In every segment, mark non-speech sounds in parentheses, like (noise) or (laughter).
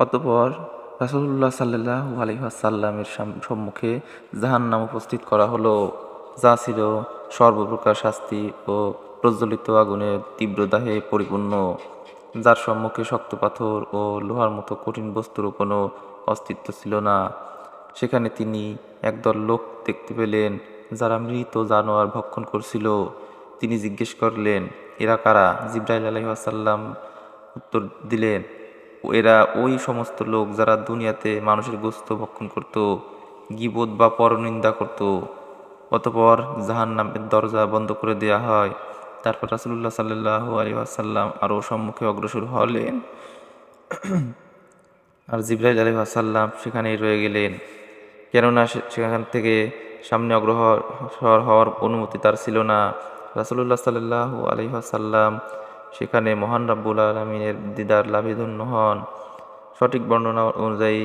অতঃপর আলাইহি ওয়াসাল্লামের সাম- সম্মুখে জাহান্নাম উপস্থিত করা হলো। যা ছিল সর্বপ্রকার শাস্তি ও প্রজ্বলিত আগুনের তীব্র দাহে পরিপূর্ণ, যার সম্মুখে শক্ত পাথর ও লোহার মতো কঠিন বস্তুর কোনো অস্তিত্ব ছিল না। সেখানে তিনি একদল লোক দেখতে পেলেন, যারা মৃত জানোয়ার ভক্ষণ করছিল। তিনি জিজ্ঞেস করলেন, এরা কারা? জিব্রাইল আলহিহাসাল্লাম উত্তর দিলেন এরা ওই সমস্ত লোক যারা দুনিয়াতে মানুষের গোস্ত ভক্ষণ করত গিবোধ বা পরনিন্দা করত। অতপর জাহান নামের দরজা বন্ধ করে দেয়া হয়। তারপর রাসুলুল্লাহ সাল্লাহ আলী আসাল্লাম আরও সম্মুখে অগ্রসর হলেন। আর জিব্রাইল আলী আসাল্লাম সেখানেই রয়ে গেলেন। কেননা সেখান থেকে সামনে অগ্রসর হওয়ার অনুমতি তার ছিল না। রাসুলুল্লাহ সাল্লাহ আলহিহাসাল্লাম সেখানে মহান রাব্বুল আলমিনের দিদার লাভে ধন্য হন। সঠিক বর্ণনা অনুযায়ী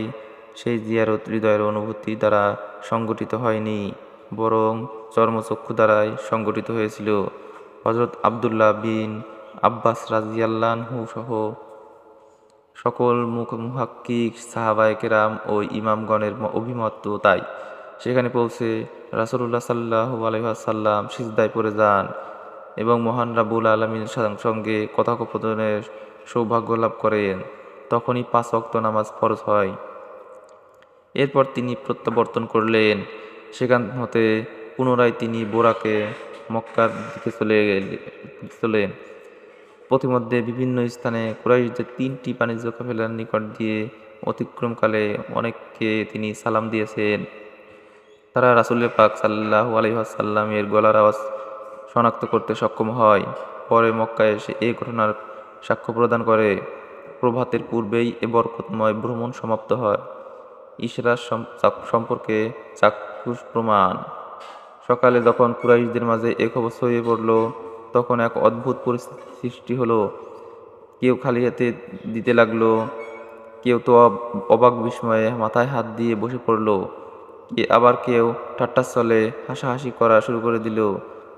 সেই জিয়ারত হৃদয়ের অনুভূতি দ্বারা সংগঠিত হয়নি, বরং চর্মচক্ষু দ্বারাই সংগঠিত হয়েছিল। হজরত আবদুল্লাহ বিন আব্বাস রাজিয়াল্লাহু সহ সকল মুখ মুহাক্কিক সাহাবায়ে কেরাম ও ইমামগণের অভিমত তো তাই। সেখানে পৌঁছে রাসূলুল্লাহ সাল্লাহ আলাইহি ওয়াসাল্লাম সিজদায় পড়ে যান। এবং মহান রাব্বুল আলমীর সঙ্গে কথোপকথনের সৌভাগ্য লাভ করেন। তখনই পাঁচ ওয়াক্ত নামাজ ফরজ হয়। এরপর তিনি প্রত্যাবর্তন করলেন। সেখান হতে পুনরায় তিনি বোরাকে মক্কার দিকে চলে চলেন। পথিমধ্যে বিভিন্ন স্থানে কুরাইশদের তিনটি বাণিজ্য কাফেলার নিকট দিয়ে অতিক্রমকালে অনেককে তিনি সালাম দিয়েছেন। তারা রাসুলের পাক সাল্লাহ আলহিহাসাল্লামের গলার আওয়াজ শনাক্ত করতে সক্ষম হয়। পরে মক্কায় এসে এই ঘটনার সাক্ষ্য প্রদান করে। প্রভাতের পূর্বেই এ বরকতময় ভ্রমণ সমাপ্ত হয়। চাক- সম্পর্কে চাক্ষুষ প্রমাণ। সকালে যখন কুরাইশদের মাঝে এ খবর ছড়িয়ে পড়ল, তখন এক অদ্ভুত পরিস্থিতি সৃষ্টি হলো। কেউ খালি হাতে দিতে লাগল, কেউ তো অবাক বিস্ময়ে মাথায় হাত দিয়ে বসে পড়ল। আবার কেউ ঠাট্টার চলে হাসাহাসি করা শুরু করে দিল।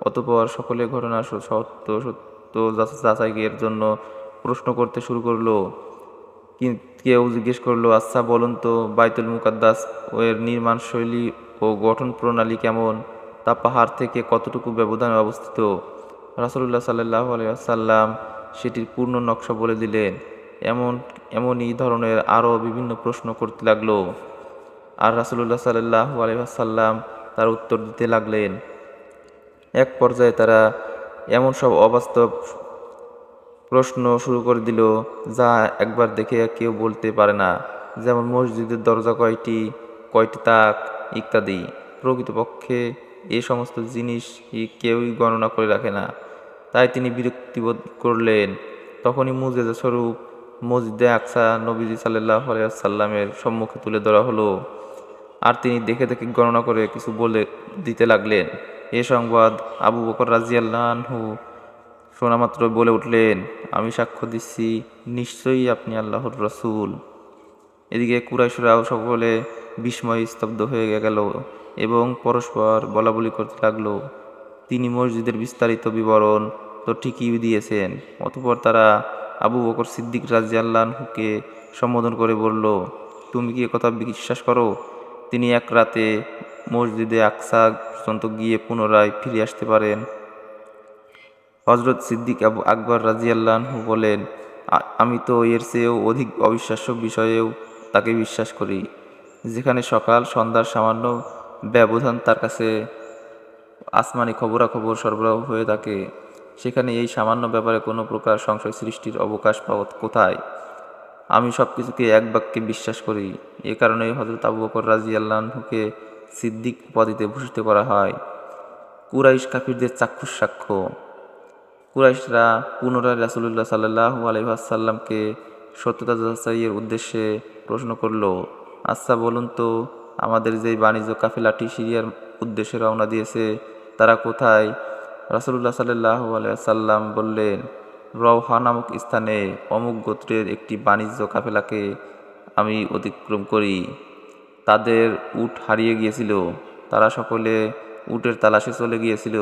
অতপর সকলে ঘটনা সত্য সত্য যাচ- যাচাইয়ের জন্য প্রশ্ন করতে শুরু করল। কেউ জিজ্ঞেস করল আচ্ছা বলুন তো, বাইতুল মুকাদ্দাস এর নির্মাণ শৈলী ও গঠন প্রণালী কেমন? তা পাহাড় থেকে কতটুকু ব্যবধানে অবস্থিত? রাসুল্লাহ সাল্লাহ আলিয়াল্লাম সেটির পূর্ণ নকশা বলে দিলেন। এমন এমনই ধরনের আরও বিভিন্ন প্রশ্ন করতে লাগল। আর রাসুল্লাহ সাল্লাহ আলিয়াল্লাম তার উত্তর দিতে লাগলেন। এক পর্যায়ে তারা এমন সব অবাস্তব প্রশ্ন শুরু করে দিল, যা একবার দেখে কেউ বলতে পারে না। যেমন মসজিদের দরজা কয়টি কয়টি তাক, ইত্যাদি। প্রকৃতপক্ষে এ সমস্ত জিনিস কেউই গণনা করে রাখে না। তাই তিনি বিরক্তিবোধ করলেন। তখনই মুজেজা স্বরূপ মসজিদে আকসা নবীজি সাল্লাহ সাল্লামের সম্মুখে তুলে ধরা হলো। আর তিনি দেখে দেখে গণনা করে কিছু বলে দিতে লাগলেন। এ সংবাদ আবু বকর রাজিয়াল্লাহু শোনামাত্র বলে উঠলেন, আমি সাক্ষ্য দিচ্ছি, নিশ্চয়ই আপনি আল্লাহর রসুল। এদিকে কুরাইশরাও সকলে বিস্ময় স্তব্ধ হয়ে গেল এবং পরস্পর বলাবলি করতে লাগল। তিনি মসজিদের বিস্তারিত বিবরণ তো ঠিকই দিয়েছেন। অতপর তারা আবু বকর সিদ্দিক রাজিয়াল্লাহুকে সম্বোধন করে বলল, তুমি কি কথা বিশ্বাস করো? তিনি এক রাতে মসজিদে আকসা পর্যন্ত গিয়ে পুনরায় ফিরে আসতে পারেন। হজরত সিদ্দিক আবু আকবর রাজিয়াল্লাহু বলেন আমি তো এর চেয়েও অধিক অবিশ্বাস্য বিষয়েও তাকে বিশ্বাস করি। যেখানে সকাল, সন্ধ্যার সামান্য ব্যবধান তার কাছে আসমানি খবরাখবর সরবরাহ হয়ে থাকে। সেখানে এই সামান্য ব্যাপারে কোনো প্রকার সংশয় সৃষ্টির অবকাশ পাওয়া কোথায়? আমি সব কিছুকে এক বাক্যে বিশ্বাস করি। এ কারণেই হজরত আবু বকর রাজি আল্লাহকে সিদ্দিক উপাধিতে ভূষিত করা হয়। কুরাইশ কাফিরদের চাক্ষুষ সাক্ষ্য। কুরাইশরা পুনরায় রাসুলুল্লাহ সাল্লাহ আলহাসাল্লামকে সত্যতা যাচাইয়ের উদ্দেশ্যে প্রশ্ন করল আচ্ছা বলুন তো, আমাদের যে বাণিজ্য কাফেলাটি সিরিয়ার উদ্দেশ্যে রওনা দিয়েছে, তারা কোথায়? রাসুলুল্লাহ সাল্লাহ আলাইসাল্লাম বললেন, রওহা নামক স্থানে অমুক গোত্রের একটি বাণিজ্য কাফেলাকে আমি অতিক্রম করি। তাদের উট হারিয়ে গিয়েছিল। তারা সকলে উটের তালাশে চলে গিয়েছিল।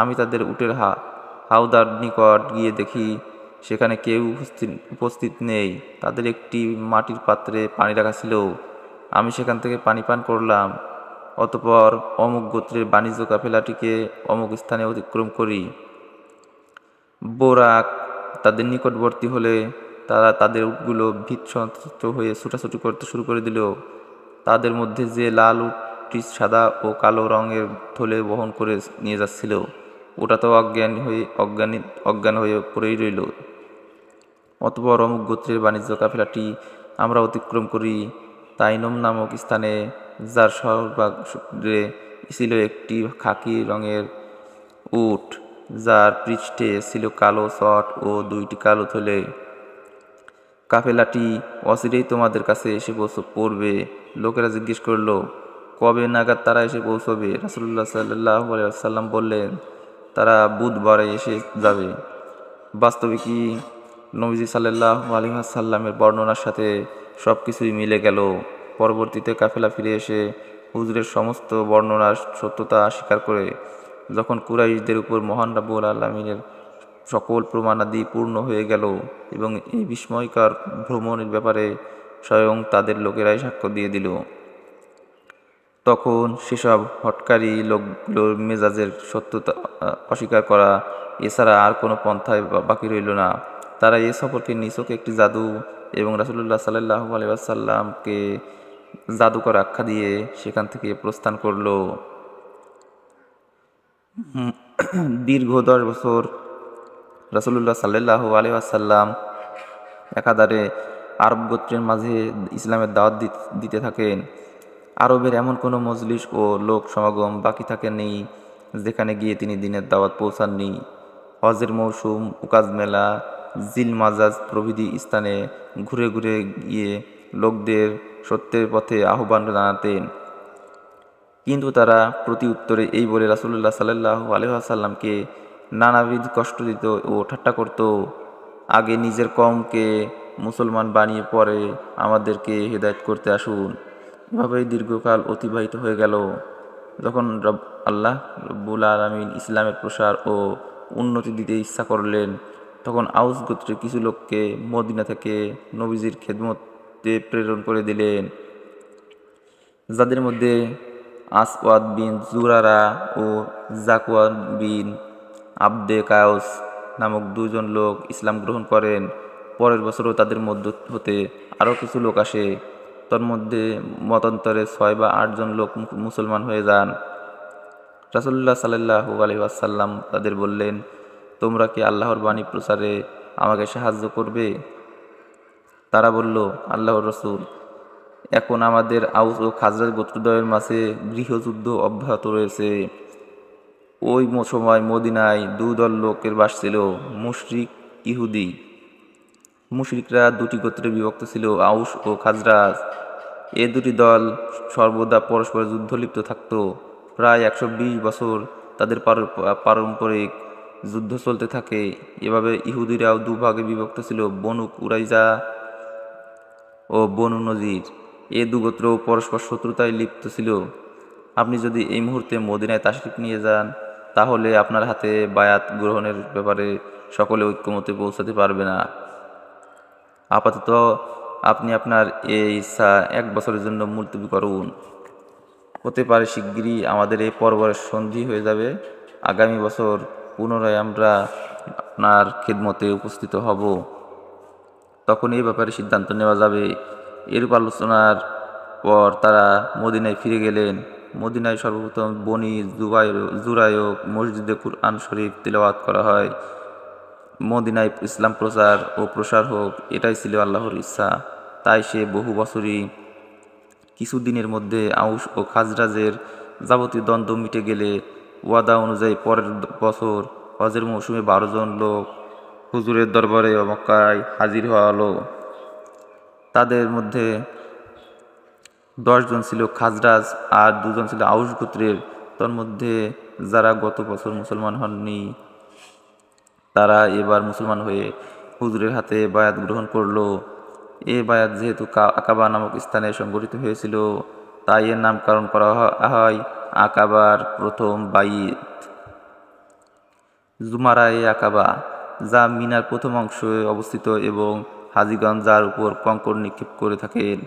আমি তাদের উটের হা হাউদার নিকট গিয়ে দেখি, সেখানে কেউ উপস্থিত নেই। তাদের একটি মাটির পাত্রে পানি রাখা ছিল। আমি সেখান থেকে পানি পান করলাম। অতপর অমুক গোত্রের বাণিজ্য কাফেলাটিকে অমুক স্থানে অতিক্রম করি। বোরাক তাদের নিকটবর্তী হলে তারা তাদের উটগুলো ভীত সন্ত্রস্ত হয়ে ছুটাছুটি করতে শুরু করে দিল। তাদের মধ্যে যে লাল উটটি সাদা ও কালো রঙের থলে বহন করে নিয়ে যাচ্ছিল, ওটা তো অজ্ঞান হয়ে অজ্ঞানী অজ্ঞান হয়ে পড়েই রইল। অতপর অমুক গোত্রের বাণিজ্য কাফেলাটি আমরা অতিক্রম করি তাইনম নামক স্থানে, যার সর্বাগ্রে ছিল একটি খাকি রঙের উট, যার পৃষ্ঠে ছিল কালো চট ও দুইটি কালো থলে। কাফেলাটি অচিরেই তোমাদের কাছে এসে পড়বে। লোকেরা জিজ্ঞেস করল, কবে নাগাদ তারা এসে পৌঁছবে? রাসুল্লাহ সাল্লাহ বললেন, তারা বুধবারে এসে যাবে। বাস্তবে কি নবীজি সাল্লাহ আলী সাল্লামের বর্ণনার সাথে সব কিছুই মিলে গেল? পরবর্তীতে কাফেলা ফিরে এসে হুজুরের সমস্ত বর্ণনার সত্যতা স্বীকার করে, যখন কুরাইশদের উপর মহান রাবুল আলমিনের সকল প্রমাণাদি পূর্ণ হয়ে গেল এবং এই বিস্ময়কর ভ্রমণের ব্যাপারে স্বয়ং তাদের লোকেরাই সাক্ষ্য দিয়ে দিল। তখন সেসব হটকারী লোকগুলোর মেজাজের সত্যতা অস্বীকার করা এছাড়া আর কোনো পন্থায় বাকি রইল না। তারা এ সফরকে নিছক একটি জাদু এবং রাসুলুল্লাহ সাল্লাহ আলিয়াসাল্লামকে জাদুকর আখ্যা দিয়ে সেখান থেকে প্রস্থান করল। (clears throat) দীর্ঘ দশ বছর রাসুলুল্লাহ সাল্লাহ আলিয়াসাল্লাম একাধারে আরব গোত্রের মাঝে ইসলামের দাওয়াত দিত- থাকেন। আরবের এমন কোনো মজলিস ও লোক সমাগম বাকি থাকেনি যেখানে গিয়ে তিনি দিনের দাওয়াত পৌঁছাননি। হজের মৌসুম, উকাজ মেলা, জিল মাজাজ প্রভৃতি স্থানে ঘুরে ঘুরে গিয়ে লোকদের সত্যের পথে আহ্বান জানাতেন। কিন্তু তারা প্রতি উত্তরে এই বলে রাসুল্লাহ সাল্লাহ আলহাসাল্লামকে নানাবিধ কষ্ট দিত ও ঠাট্টা করত। আগে নিজের কমকে মুসলমান বানিয়ে পরে আমাদেরকে হেদায়েত করতে আসুন। এভাবেই দীর্ঘকাল অতিবাহিত হয়ে গেল। যখন রব আল্লাহ রব্বুল আলমিন ইসলামের প্রসার ও উন্নতি দিতে ইচ্ছা করলেন, তখন আউস গোত্রের কিছু লোককে মদিনা থেকে নবীজির খেদমতে প্রেরণ করে দিলেন। যাদের মধ্যে আসওয়াদ বিন জুরারা ও জাকওয়ান বিন আবদে কায়স নামক দুজন লোক ইসলাম গ্রহণ করেন। পরের বছরও তাদের মধ্য হতে আরও কিছু লোক আসে। তন্মধ্যে মতান্তরে ছয় বা আটজন লোক মুসলমান হয়ে যান। রাসুল্লাহ সাল্লাহু আলহিহাসাল্লাম তাদের বললেন, তোমরা কি আল্লাহর বাণী প্রচারে আমাকে সাহায্য করবে? তারা বলল, আল্লাহর রসুল, এখন আমাদের আউস ও খাজরাজ গোত্রদ্বয়ের মাঝে গৃহযুদ্ধ অব্যাহত রয়েছে। ওই সময় মদিনায় দুদল লোকের বাস ছিল, মুশরিক, ইহুদি। মুশরিকরা দুটি গোত্রে বিভক্ত ছিল, আউস ও খাজরাজ। এ দুটি দল সর্বদা পরস্পর যুদ্ধ লিপ্ত থাকত। প্রায় একশো বিশ বছর তাদের পারম্পরিক যুদ্ধ চলতে থাকে। এভাবে ইহুদিরাও দুভাগে বিভক্ত ছিল, বনু কুরাইজা ও বনু নজির। এ দুগোত্র পরস্পর শত্রুতায় লিপ্ত ছিল। আপনি যদি এই মুহূর্তে মদিনায় তাশরিফ নিয়ে যান, তাহলে আপনার হাতে বায়াত গ্রহণের ব্যাপারে সকলে ঐক্যমতে পৌঁছাতে পারবে না। আপাতত আপনি আপনার এই ইচ্ছা এক বছরের জন্য মুলতবি করুন হতে পারে শিগগিরই। আমাদের এই পর্বরের সন্ধি হয়ে যাবে। আগামী বছর পুনরায় আমরা আপনার খেদমতে উপস্থিত হব। তখন এই ব্যাপারে সিদ্ধান্ত নেওয়া যাবে। এরূপ আলোচনার পর তারা মদিনায় ফিরে গেলেন। মদিনায় সর্বপ্রথম বনি জুবাই জুরায়ক মসজিদে কুরআন শরীফ তিলাওয়াত করা হয়। মদিনায় ইসলাম প্রচার ও প্রসার হোক, এটাই ছিল আল্লাহর ইচ্ছা। তাই সে বহু বছরই কিছুদিনের মধ্যে আউস ও খাজরাজের যাবতীয় দ্বন্দ্ব মিটে গেলে ওয়াদা অনুযায়ী পরের বছর হজের মৌসুমে বারো জন লোক হুজুরের দরবারে মক্কায় হাজির হলো। তাদের মধ্যে দশজন ছিল খাজরাজ আর দুজন ছিল আউস গোত্রের। তন্মধ্যে যারা গত বছর মুসলমান হননি তারা এবার মুসলমান হয়ে হুজুরের হাতে বায়াত গ্রহণ করল। এ বায়াত যেহেতু আকাবা নামক স্থানে সংগঠিত হয়েছিল, তাই এর নামকরণ করা হয় আকাবার প্রথম বাইত জুমারায়ে আকাবা, যা মিনার প্রথম অংশে অবস্থিত এবং হাজিগণ যার উপর কঙ্কর নিক্ষেপ করে থাকেন।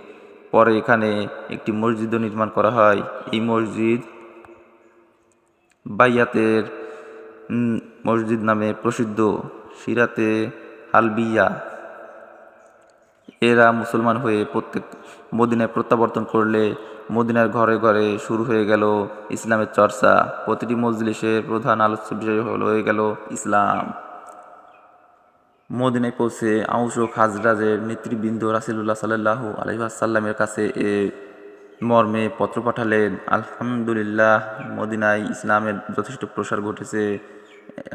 পরে এখানে একটি মসজিদও নির্মাণ করা হয়। এই মসজিদ বাইয়াতের মসজিদ নামে প্রসিদ্ধ সিরাতে হালবিয়া। এরা মুসলমান হয়ে প্রত্যেক মদিনায় প্রত্যাবর্তন করলে মদিনার ঘরে ঘরে শুরু হয়ে গেল ইসলামের চর্চা। প্রতিটি মজলিসের প্রধান আলোচ্য বিষয় হয়ে গেল ইসলাম। মদিনায় পৌঁছে আউস ও খাজরাজের নেতৃবৃন্দ রাসিলুল্লাহ সাল্লাহ আলহিহাসাল্লামের কাছে এ মর্মে পত্র পাঠালেন, আলহামদুলিল্লাহ, মদিনায় ইসলামের যথেষ্ট প্রসার ঘটেছে।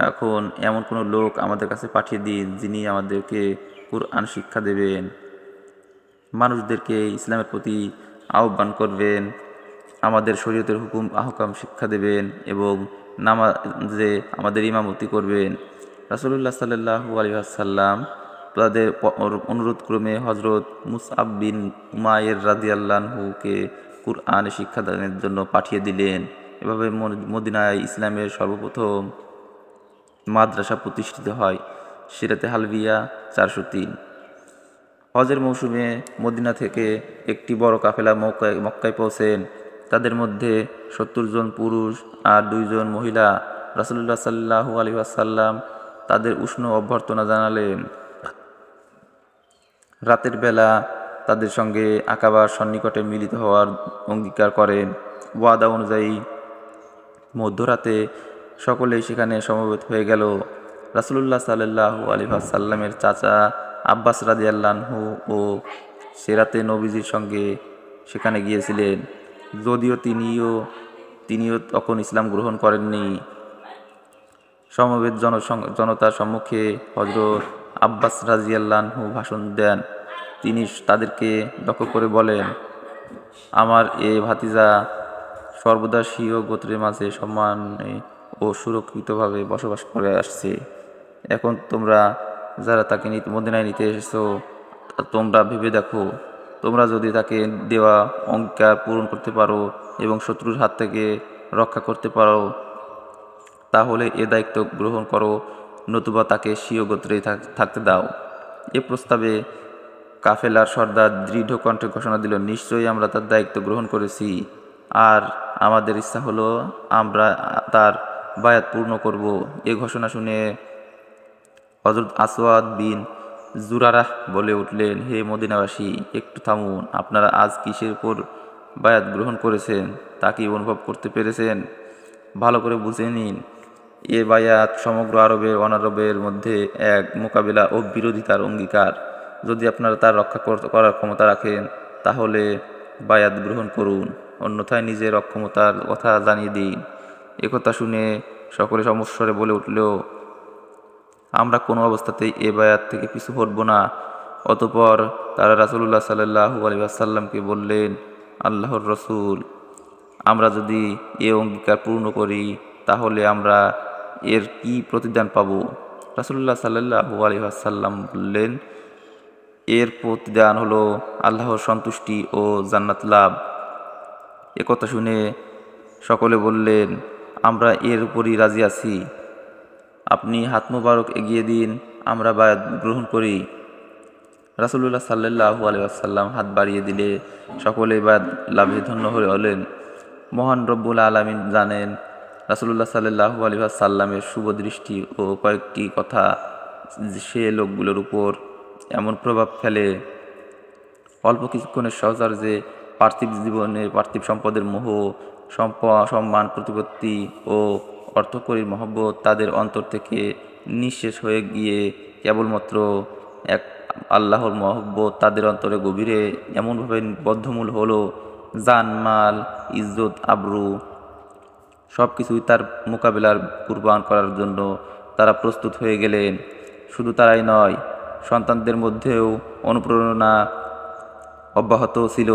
এখন এমন কোনো লোক আমাদের কাছে পাঠিয়ে দিন যিনি আমাদেরকে কোরআন শিক্ষা দেবেন। মানুষদেরকে ইসলামের প্রতি আহ্বান করবেন, আমাদের শরীয়তের হুকুম, আহকাম শিক্ষা দেবেন এবং নামাজে আমাদের ইমামতি করবেন। রাসুলুল্লাহ সাল্লাহু আলিয়াসাল্লাম তাদের অনুরোধ ক্রমে হজরত মুসআব বিন উমায়ের রাদিয়াল্লাহুকে কুরআনে শিক্ষাদানের জন্য পাঠিয়ে দিলেন। এভাবে মদিনায় ইসলামের সর্বপ্রথম মাদ্রাসা প্রতিষ্ঠিত হয়, সিরাতে হালবিয়া চারশো তিন। হজের মৌসুমে মদিনা থেকে একটি বড় কাফেলা মক্কায় মক্কায় পৌঁছেন। তাদের মধ্যে সত্তর জন পুরুষ আর দুইজন মহিলা। রাসুলুল্লাহ সাল্লাহু আলী আসাল্লাম তাদের উষ্ণ অভ্যর্থনা জানালেন। রাতের বেলা তাদের সঙ্গে আকাবার সন্নিকটে মিলিত হওয়ার অঙ্গীকার করেন। ওয়াদা অনুযায়ী মধ্যরাতে সকলেই সেখানে সমবেত হয়ে গেল। রাসুলুল্লাহ সাল্লাহ আলী সাল্লামের চাচা আব্বাস রাজি আল্লাহু ও সেরাতে নবীজির সঙ্গে সেখানে গিয়েছিলেন। যদিও তিনিও তিনিও তখন ইসলাম গ্রহণ করেননি। সমবেত জনতার সম্মুখে হজরত আব্বাস রাজিয়াল্লাহু ভাষণ দেন। তিনি তাদেরকে লক্ষ্য করে বলেন, আমার এ ভাতিজা সর্বদা স্বীয় গোত্রের মাঝে সম্মানে ও সুরক্ষিতভাবে বসবাস করে আসছে। এখন তোমরা যারা তাকে মদিনায় নিতে এসেছ তোমরা ভেবে দেখো। তোমরা যদি তাকে দেওয়া অঙ্গীকার পূরণ করতে পারো এবং শত্রুর হাত থেকে রক্ষা করতে পারো, তাহলে এ দায়িত্ব গ্রহণ করো, নতুবা তাকে স্বীয় গোত্রেই থাক- থাকতে দাও। এ প্রস্তাবে কাফেলার সর্দার দৃঢ় কণ্ঠে ঘোষণা দিল, নিশ্চয়ই আমরা তার দায়িত্ব গ্রহণ করেছি। আর আমাদের ইচ্ছা হলো আমরা তার বায়াত পূর্ণ করব। এ ঘোষণা শুনে হজরত আসওয়াদ বিন জুরারাহ বলে উঠলেন, হে মদিনাবাসী, একটু থামুন। আপনারা আজ কিসের উপর বায়াত গ্রহণ করেছেন? তা কি অনুভব করতে পেরেছেন? ভালো করে বুঝে নিন। এ বায়াত সমগ্র আরবের অনারবের মধ্যে এক মোকাবিলা ও বিরোধিতার অঙ্গীকার। যদি আপনারা তার রক্ষা করার ক্ষমতা রাখেন, তাহলে বায়াত গ্রহণ করুন। অন্যথায় নিজের অক্ষমতার কথা জানিয়ে দিন। একথা শুনে সকলে সমস্বরে বলে উঠলেও আমরা কোনো অবস্থাতেই এ বায়াত থেকে পিছু হটব না। অতপর তারা রাসুলুল্লাহ সাল্লাহু আলী আসাল্লামকে বললেন, আল্লাহর রসুল, আমরা যদি এ অঙ্গীকার পূর্ণ করি, তাহলে আমরা এর কি প্রতিদান পাব? রাসুল্লাহ সাল্লাহু আলী আসাল্লাম বললেন, এর প্রতিদান হলো আল্লাহর সন্তুষ্টি ও জান্নাত লাভ। একথা শুনে সকলে বললেন আমরা এর উপরই রাজি আছি। আপনি হাত মুবারক এগিয়ে দিন, আমরা বায়াত গ্রহণ করি। রাসুলুল্লাহ সাল্লাহু আসাল্লাম হাত বাড়িয়ে দিলে সকলে বায়াত লাভে ধন্য হয়ে হলেন মহান রব্বুল আলমিন জানেন, রাসুলুল্লাহ সাল্লাহু আলী সাল্লামের শুভ দৃষ্টি ও কয়েকটি কথা সে লোকগুলোর উপর এমন প্রভাব ফেলে। অল্প কিছুক্ষণের সহচার্যে পার্থিব জীবনে পার্থিব সম্পদের মোহ সম্মান, প্রতিপত্তি ও অর্থকরীর মহব্বত তাদের অন্তর থেকে নিঃশেষ হয়ে গিয়ে কেবলমাত্র এক আল্লাহর মহব্বত তাদের অন্তরে গভীরে এমনভাবে বদ্ধমূল হলো, জান, মাল, ইজ্জত, আবরু সব কিছুই তার মোকাবিলার কুরবান করার জন্য তারা প্রস্তুত হয়ে গেলেন। শুধু তারাই নয়, সন্তানদের মধ্যেও অনুপ্রেরণা অব্যাহত ছিল।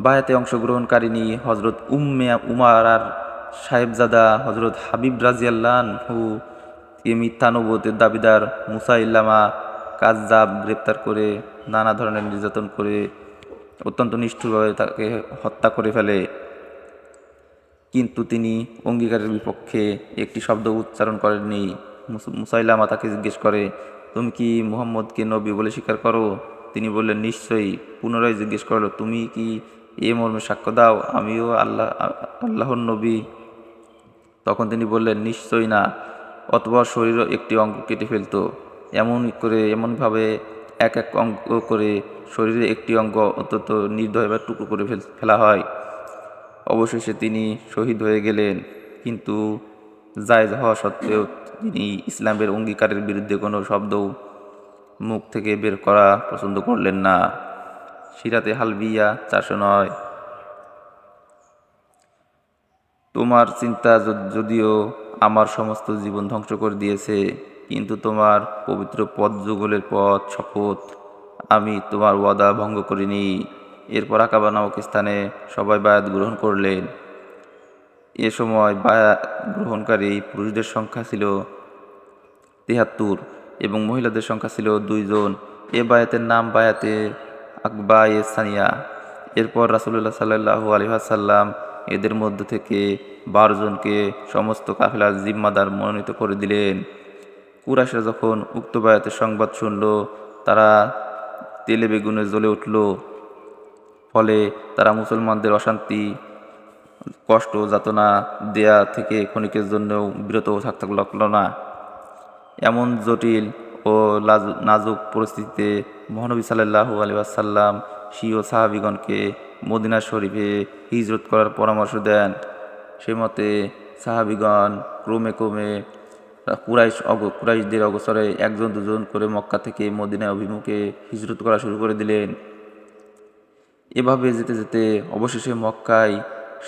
বায়াতে অংশগ্রহণকারিণী হজরত উম্মে উমার আর সাহেবজাদা হজরত হাবিব রাজিয়াল্লান হু এ মিথ্যা নবতের দাবিদার মুসাইল্লামা কাজজাব গ্রেপ্তার করে নানা ধরনের নির্যাতন করে অত্যন্ত নিষ্ঠুরভাবে তাকে হত্যা করে ফেলে। কিন্তু তিনি অঙ্গীকারের বিপক্ষে একটি শব্দ উচ্চারণ করেননি। মুস- মুসাইলামা তাকে জিজ্ঞেস করে, তুমি কি মুহাম্মদকে নবী বলে স্বীকার করো? তিনি বললেন, নিশ্চয়ই। পুনরায় জিজ্ঞেস করল, তুমি কি এ মর্মে সাক্ষ্য দাও, আমিও আল্লাহ, আল্লাহর নবী। তখন তিনি বললেন, নিশ্চয়ই না, অথবা শরীরও একটি অঙ্গ কেটে ফেলতো। এমন করে, এমনভাবে এক এক অঙ্গ করে শরীরে একটি অঙ্গ অন্তত নির্দয়ভাবে টুকরো করে ফেলা হয়। অবশেষে তিনি শহীদ হয়ে গেলেন। কিন্তু জায়জ হওয়া সত্ত্বেও তিনি ইসলামের অঙ্গীকারের বিরুদ্ধে কোনো শব্দও মুখ থেকে বের করা পছন্দ করলেন না। সিরাতে হালবিয়া চারশো নয়। তোমার চিন্তা যদিও আমার সমস্ত জীবন ধ্বংস করে দিয়েছে, কিন্তু তোমার পবিত্র পথ যুগলের পথ শপথ আমি তোমার ওয়াদা ভঙ্গ করিনি। এরপর আকাবা নামক স্থানে সবাই বায়াত গ্রহণ করলেন। এ সময় বায়াত গ্রহণকারী পুরুষদের সংখ্যা ছিল তেহাত্তর এবং মহিলাদের সংখ্যা ছিল দুইজন। এ বায়াতের নাম বায়াতে আকবায়ে সানিয়া। এরপর রাসুলুল্লাহ সাল্লাহু আলহাসাল্লাম এদের মধ্য থেকে বারো জনকে সমস্ত কাফেলার জিম্মাদার মনোনীত করে দিলেন। কুরাশরা যখন উক্ত বায়াতের সংবাদ শুনল, তারা তেলে বেগুনে জ্বলে উঠল। ফলে তারা মুসলমানদের অশান্তি, কষ্ট, যাতনা দেয়া থেকে ক্ষণিকের জন্যও বিরত থাকতে লাগল না। এমন জটিল ও নাজুক পরিস্থিতিতে মহানবী সাল্লাহু আলী আসাল্লাম সিও সাহাবিগণকে মদিনা শরীফে হিজরত করার পরামর্শ দেন। সে মতে সাহাবিগণ ক্রমে ক্রমে কুরাইশ অগ, কুরাইশদের অগসরে একজন দুজন করে মক্কা থেকে মদিনায় অভিমুখে হিজরত করা শুরু করে দিলেন। এভাবে যেতে যেতে অবশেষে মক্কায়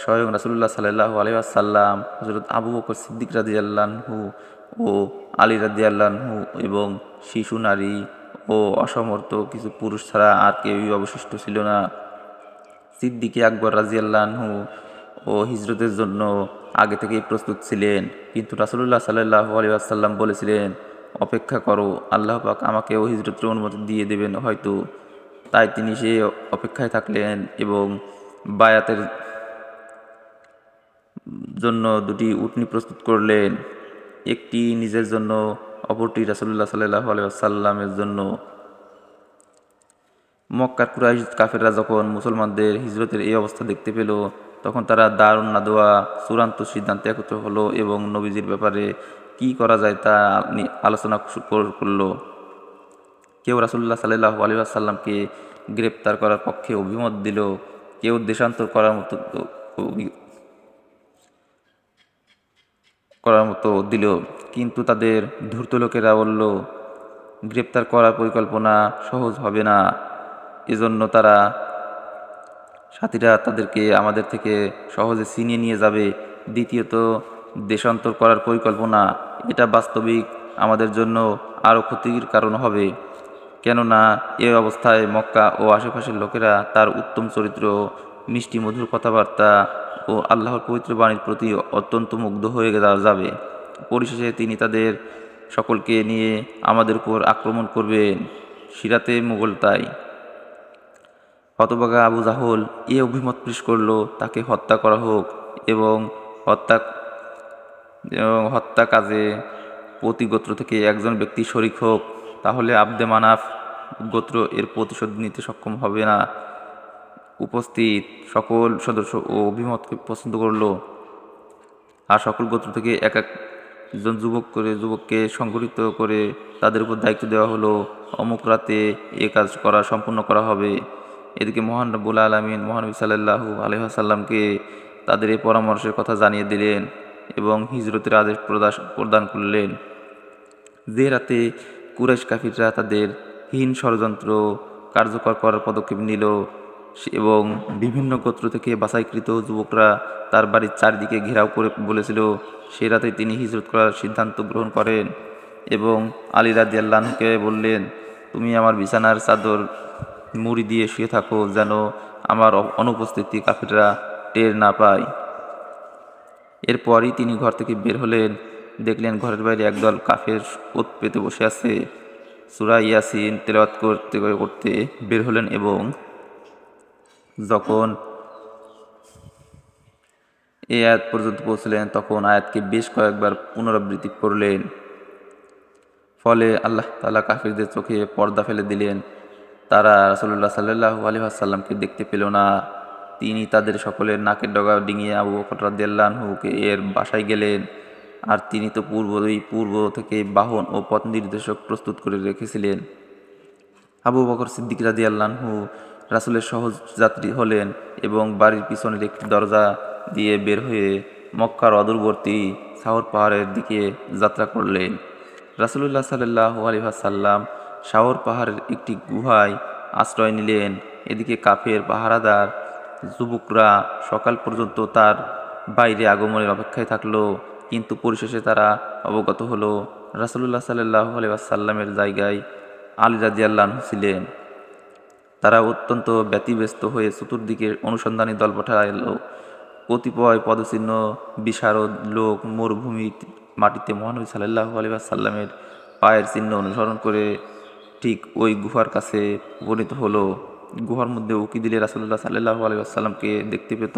স্বয়ং রাসুল্লাহ সাল্লাহ আলহাসাল্লাম হজরত আবু বকর সিদ্দিক রাজি আল্লাহু ও আলী রাজি এবং শিশু, নারী ও অসমর্থ কিছু পুরুষ ছাড়া আর কেউই অবশিষ্ট ছিল না। সিদ্দিকে আকবর রাজি আল্লাহু ও হিজরতের জন্য আগে থেকেই প্রস্তুত ছিলেন, কিন্তু রাসুল্লাহ সাল্লাহ আলিয়াসাল্লাম বলেছিলেন, অপেক্ষা করো, আল্লাহ পাক আমাকেও হিজরতের অনুমতি দিয়ে দেবেন হয়তো। তাই তিনি সে অপেক্ষায় থাকলেন এবং বায়াতের জন্য দুটি উটনি প্রস্তুত করলেন। একটি নিজের জন্য, অপরটি রাসুল্লাহ সাল্লাহ আলাইসাল্লামের জন্য। মক্কার কুরাইশ কাফেররা যখন মুসলমানদের হিজরতের এই অবস্থা দেখতে পেল, তখন তারা দারুণ না নাদোয়া, চূড়ান্ত সিদ্ধান্তে একত্র হলো এবং নবীজির ব্যাপারে কি করা যায় তা আলোচনা করল। কেউ রাসুল্লাহ সাল্লাহ আলী গ্রেপ্তার করার পক্ষে অভিমত দিল, কেউ দেশান্তর করার মতো করার মতো দিল কিন্তু তাদের ধূর্ত লোকেরা বলল, গ্রেপ্তার করার পরিকল্পনা সহজ হবে না। এজন্য তারা সাথীরা তাদেরকে আমাদের থেকে সহজে ছিনিয়ে নিয়ে যাবে। দ্বিতীয়ত, দেশান্তর করার পরিকল্পনা, এটা বাস্তবিক, আমাদের জন্য আরও ক্ষতির কারণ হবে। কেননা, এ অবস্থায় মক্কা ও আশেপাশের লোকেরা তার উত্তম চরিত্র মিষ্টি মধুর কথাবার্তা ও আল্লাহর পবিত্র বাণীর প্রতি অত্যন্ত মুগ্ধ হয়ে যাবে। পরিশেষে তিনি তাদের সকলকে নিয়ে আমাদের উপর আক্রমণ করবেন সিরাতে মুঘল তাই। হতবাগা আবু জাহল এ অভিমত পেশ করল, তাকে হত্যা করা হোক এবং হত্যা এবং হত্যা কাজে প্রতি গোত্র থেকে একজন ব্যক্তি শরিক হোক, তাহলে আব্দে মানাফ গোত্র এর প্রতিশোধ নিতে সক্ষম হবে না। উপস্থিত সকল সদস্য ও অভিমতকে পছন্দ করল। আর সকল গোত্র থেকে এক একজন যুবক করে যুবককে সংগঠিত করে তাদের উপর দায়িত্ব দেওয়া হলো। অমুক রাতে এ কাজ করা সম্পূর্ণ করা হবে। এদিকে মহান রব্বুল আলমিন মহানবী সাল্লাহু আলহাসাল্লামকে তাদের এই পরামর্শের কথা জানিয়ে দিলেন এবং হিজরতের আদেশ প্রদান করলেন। যে রাতে কুরেশ কাফিররা তাদের হীন ষড়যন্ত্র কার্যকর করার পদক্ষেপ নিল এবং বিভিন্ন গোত্র থেকে বাছাইকৃত যুবকরা তার বাড়ির চারিদিকে ঘেরাও করে বলেছিল সে রাতে তিনি হিজরত করার সিদ্ধান্ত গ্রহণ করেন। এবং আলী রাজি আল্লাহকে বললেন, তুমি আমার বিছানার চাদর মুড়ি দিয়ে শুয়ে থাকো যেন আমার অনুপস্থিতি কাফিররা টের না পায়। এরপরই তিনি ঘর থেকে বের হলেন, দেখলেন ঘরের বাইরে একদল কাফের ওত পেতে বসে আছে। সুরা ইয়াসিন তেলাওয়াত করতে করতে বের হলেন এবং যখন এই আয়াত পর্যন্ত পৌঁছলেন, তখন আয়াতকে বেশ কয়েকবার পুনরাবৃত্তি করলেন। ফলে আল্লাহ তালা কাফিরদের চোখে পর্দা ফেলে দিলেন। তারা রাসুল্লাহ সাল্লাহ আলী আসাল্লামকে দেখতে পেল না। তিনি তাদের সকলের নাকের ডগা ডিঙিয়ে আবু রাদিয়াল্লাহুকে এর বাসায় গেলেন। আর তিনি তো পূর্ব পূর্বই পূর্ব থেকে বাহন ও পথ নির্দেশক প্রস্তুত করে রেখেছিলেন। আবু বকর সিদ্দিক রাজি আল্লাহু রাসুলের সহজ যাত্রী হলেন এবং বাড়ির পিছনের একটি দরজা দিয়ে বের হয়ে মক্কার অদূরবর্তী সাহর পাহাড়ের দিকে যাত্রা করলেন। রাসুলুল্লাহ সাল্লাহ আলহাসাল্লাম শাহর পাহাড়ের একটি গুহায় আশ্রয় নিলেন। এদিকে কাফের পাহারাদার যুবকরা সকাল পর্যন্ত তার বাইরে আগমনের অপেক্ষায় থাকল, কিন্তু পরিশেষে তারা অবগত হলো। রাসুলুল্লাহ সাল্লাহ আলহাসাল্লামের জায়গায় আলী রাজিয়াল্লাহ ছিলেন। তারা অত্যন্ত ব্যতিব্যস্ত হয়ে চতুর্দিকে অনুসন্ধানী দল পাঠালো। কতিপয় পদচিহ্ন, বিশারদ, লোক, মরুভূমি, মাটিতে মহানবী সাল্লাহ আলিবাসাল্লামের পায়ের চিহ্ন অনুসরণ করে ঠিক ওই গুহার কাছে উপনীত হলো। গুহার মধ্যে উকি দিলে রাসুল্লাহ সাল্লাহ আলিবাসাল্লামকে দেখতে পেত,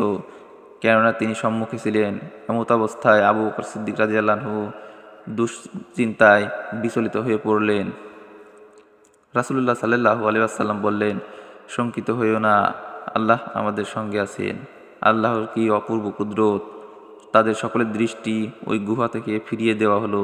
কেননা তিনি সম্মুখে ছিলেন। এমত অবস্থায় আবু সিদ্দিক রাজিয়াল্লাহু দুশ্চিন্তায় বিচলিত হয়ে পড়লেন। রাসুল্লাহ সাল্লাহ আলিয়াসাল্লাম বললেন শঙ্কিত হইও না। আল্লাহ আমাদের সঙ্গে আছেন। আল্লাহর কি অপূর্ব কুদরত। তাদের সকলের দৃষ্টি ওই গুহা থেকে ফিরিয়ে দেওয়া হলো।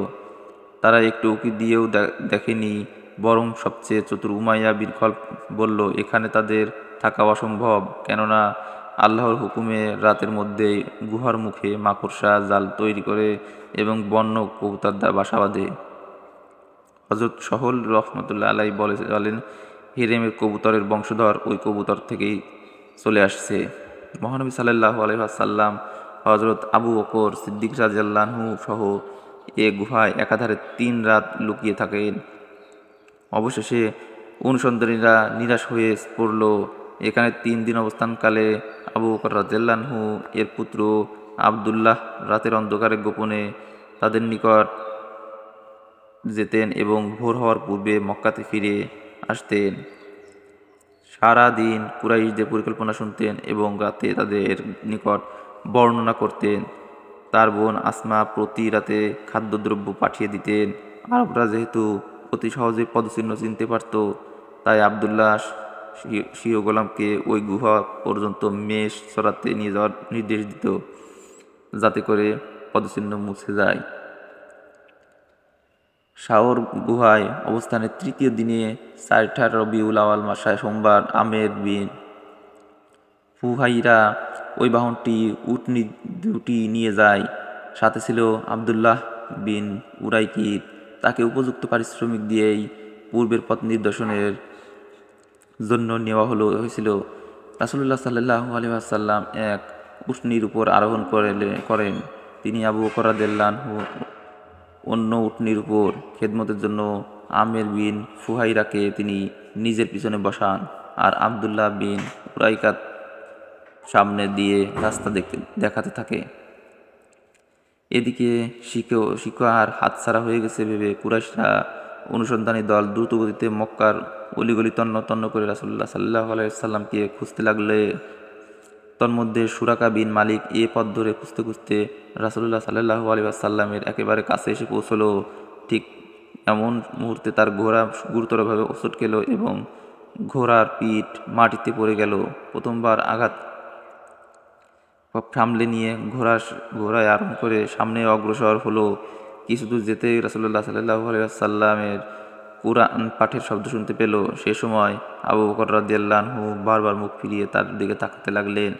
তারা একটু উকি দিয়েও দেখেনি, বরং সবচেয়ে চতুর উমাইয়া বিরখল বলল, এখানে তাদের থাকা অসম্ভব, কেননা আল্লাহর হুকুমে রাতের মধ্যেই গুহার মুখে মাকড়সা, জাল তৈরি করে এবং বন্য কবুতার দ্বারা বাসা বাঁধে। হজরত সহল রহমতুল্লাহ আলাই বলেন হিরেমের কবুতরের বংশধর ওই কবুতর থেকেই চলে আসছে। মহানবী সাল্লাহ আলহাসাল্লাম হজরত আবু বকর সিদ্দিক রাজাল্লাহু সহ এ গুহায় একাধারে তিন রাত লুকিয়ে থাকেন। অবশেষে অনুসন্ধানীরা নিরাশ হয়ে পড়ল, এখানে তিন দিন অবস্থানকালে আবু বকর রাজু এর পুত্র আবদুল্লাহ রাতের অন্ধকারে গোপনে তাদের নিকট যেতেন এবং ভোর হওয়ার পূর্বে মক্কাতে ফিরে আসতেন। সারা দিন কুরাইশদের পরিকল্পনা শুনতেন এবং রাতে তাদের নিকট বর্ণনা করতেন। তার বোন আসমা প্রতি রাতে খাদ্যদ্রব্য পাঠিয়ে দিতেন। আরবরা যেহেতু অতি সহজে পদচিহ্ন চিনতে পারত, তাই আবদুল্লাহ শিও গোলামকে ওই গুহা পর্যন্ত মেষ চড়াতে নিয়ে যাওয়ার নির্দেশ দিত, যাতে করে পদচিহ্ন মুছে যায়। শাওর গুহায় অবস্থানের তৃতীয় দিনে চারঠার রবিউল আওয়াল মাসায় সোমবার আমের বিন ফুহাইরা ওই বাহনটি উটনি দুটি নিয়ে যায়। সাথে ছিল আবদুল্লাহ বিন উরাইকিদ তাকে উপযুক্ত পারিশ্রমিক দিয়েই পূর্বের পথ নির্দেশনের জন্য নেওয়া হলো, হয়েছিল। রাসুল্লাহ সাল্লাহ আলহাসাল্লাম এক উটনির উপর আরোহণ করেন। তিনি আবু করাদেল্লান অন্য উটনির উপর খেদমতের জন্য আমের বিন ফুহাইরাকে তিনি নিজের পিছনে বসান আর আবদুল্লাহ বিন উরাইকাত সামনে দিয়ে রাস্তা দেখতে, দেখাতে থাকে। এদিকে শিখে শিকার হাতছাড়া হয়ে গেছে ভেবে কুরাইশরা অনুসন্ধানী দল দ্রুত গতিতে মক্কার অলিগলি তন্ন তন্ন করে রাসুল্লাহ সাল্লাহ আলাইসাল্লামকে খুঁজতে লাগলে তন্মধ্যে সুরাকা বিন মালিক এ পথ ধরে খুঁজতে খুঁজতে রাসুল্লাহ সাল্লাহ আলী সাল্লামের একেবারে কাছে এসে পৌঁছলো। ঠিক এমন মুহূর্তে তার ঘোড়া গুরুতরভাবে ওষুধ খেলো এবং ঘোড়ার পিঠ মাটিতে পড়ে গেল। প্রথমবার আঘাত সামলে নিয়ে ঘোড়া ঘোড়ায় আরম্ভ করে সামনে অগ্রসর হলো। কিছু দূর যেতে রাসুল্লাহ সাল্লাহ সাল্লামের কোরআন পাঠের শব্দ শুনতে পেল। সে সময় আবু বকর রাদিয়াল্লাহু বারবার মুখ ফিরিয়ে তার দিকে তাকাতে লাগলেন।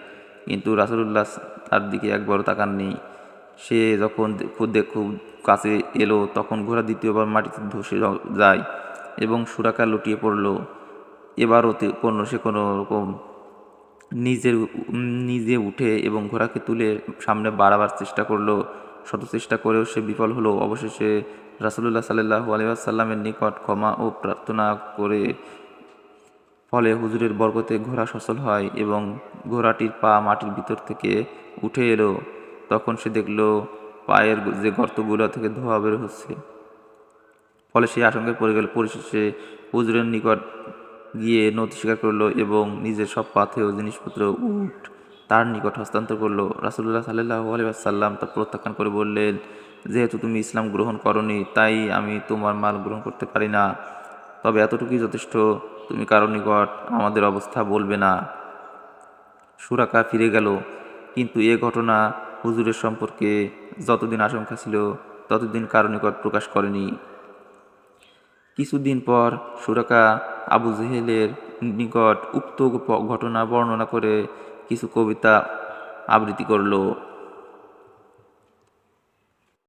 কিন্তু রাসুলুল্লাহ তার দিকে একবারও তাকাননি। সে যখন খুব খুব কাছে এলো, তখন ঘোড়া দ্বিতীয়বার মাটিতে ধসে যায় এবং সুরাকা লুটিয়ে পড়ল। এবারও কোনো সে কোনো রকম নিজের নিজে উঠে এবং ঘোড়াকে তুলে সামনে বাড়াবার চেষ্টা করল। শত চেষ্টা করেও সে বিফল হলো। অবশেষে রাসুলুল্লাহ সাল্লাহ আলিয়াসাল্লামের নিকট ক্ষমা ও প্রার্থনা করে ফলে হুজুরের বরকতে ঘোড়া সচল হয় এবং ঘোড়াটির পা মাটির ভিতর থেকে উঠে এলো। তখন সে দেখল, পায়ের যে গর্তগুলো থেকে ধোয়া বের হচ্ছে। ফলে সে আশঙ্কায় পড়ে গেল। পরিশেষে হুজুরের নিকট গিয়ে নথি স্বীকার করল এবং নিজের সব পাথেয় জিনিসপত্র উঠ তার নিকট হস্তান্তর করল। রাসুল্লাহ সাল্লাহ আলিয়াসাল্লাম তা প্রত্যাখ্যান করে বললেন যেহেতু তুমি ইসলাম গ্রহণ করনি, তাই আমি তোমার মাল গ্রহণ করতে পারি না। তবে এতটুকুই যথেষ্ট, তুমি কারও নিকট আমাদের অবস্থা বলবে না। সুরাকা ফিরে গেল, কিন্তু এ ঘটনা হুজুরের সম্পর্কে যতদিন আশঙ্কা ছিল, ততদিন কারও নিকট প্রকাশ করেনি। কিছুদিন পর সুরাকা আবু জেহেলের নিকট উক্ত ঘটনা বর্ণনা করে কিছু কবিতা আবৃত্তি করল।